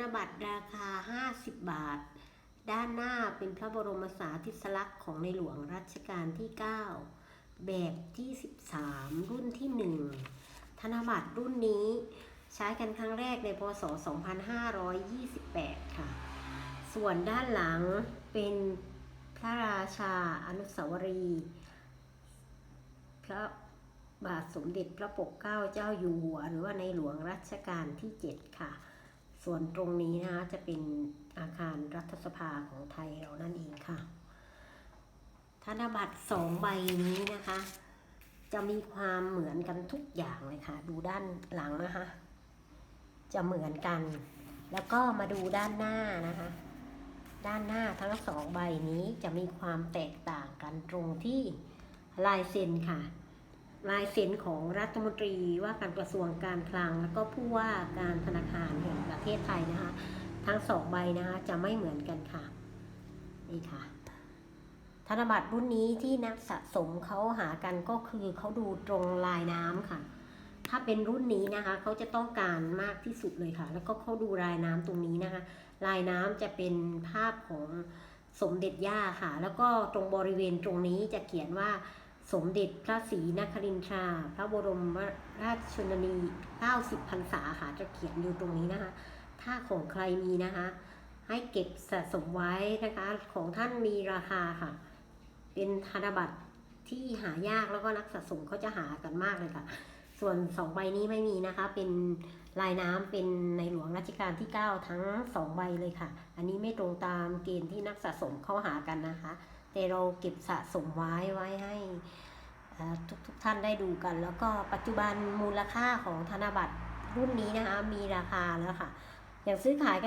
นบัตรราคา 50 บาท ด้านหน้าเป็นพระบรมสาธิสลักษณ์ของในหลวงรัชกาลที่ 9 แบบที่ 13 รุ่นที่ 1 ธนบัตรรุ่นนี้ใช้กันครั้งแรกในพศ 2528 ค่ะ ส่วนด้านหลังเป็นพระราชาอนุสาวรีย์พระบาทสมเด็จพระปกเกล้าเจ้าอยู่หัว หรือว่าในหลวงรัชกาลที่ 7 ค่ะ ส่วนตรงนี้นะคะจะเป็นอาคารรัฐสภาของไทยเรานั่นเองค่ะ ธนบัตรสองใบนี้นะคะ จะมีความเหมือนกันทุกอย่างเลยค่ะ ดูด้านหลังนะคะ จะเหมือนกัน แล้วก็มาดูด้านหน้านะคะ ด้านหน้าทั้งสองใบนี้จะมีความแตกต่างกันตรงที่ลายเซ็นค่ะ ลายเซ็นของรัฐมนตรีว่าการกระทรวงการคลัง แล้วก็ผู้ว่าการธนาคารแห่งประเทศไทยนะคะ ทั้งสองใบนะคะจะไม่เหมือนกันค่ะ นี่ค่ะ ธนบัตรรุ่นนี้ที่นักสะสมเขาหากันก็คือเขาดูตรงลายน้ำค่ะ ถ้าเป็นรุ่นนี้นะคะเขาจะต้องการมากที่สุดเลยค่ะ แล้วก็เขาดูลายน้ำตรงนี้นะคะ ลายน้ำจะเป็นภาพของสมเด็จย่าค่ะ แล้วก็ตรงบริเวณตรงนี้จะเขียนว่า สมเด็จพระศรีนครินทรา พระบรมราชชนนี 90พรรษาค่ะจะเขียนอยู่ตรงนี้นะคะ ถ้าของใครมีนะคะ ให้เก็บสะสมไว้นะคะ ของท่านมีราคาค่ะ เป็นธนบัตรที่หายากแล้วก็นักสะสมเขาจะหากันมากเลยค่ะ ส่วนสองใบนี้ไม่มีนะคะ เป็นลายน้ำเป็นในหลวงรัชกาลที่ 9 ทั้งสองใบเลยค่ะ อันนี้ไม่ตรงตามเกณฑ์ที่นักสะสมเข้าหากันนะคะ แต่เราเก็บสะสมไว้ไว้ให้ทุกทุกท่านได้ดูกัน แล้วก็ปัจจุบันมูลค่าของธนบัตรรุ่นนี้นะคะ มีราคาแล้วค่ะ อย่างซื้อขายกัน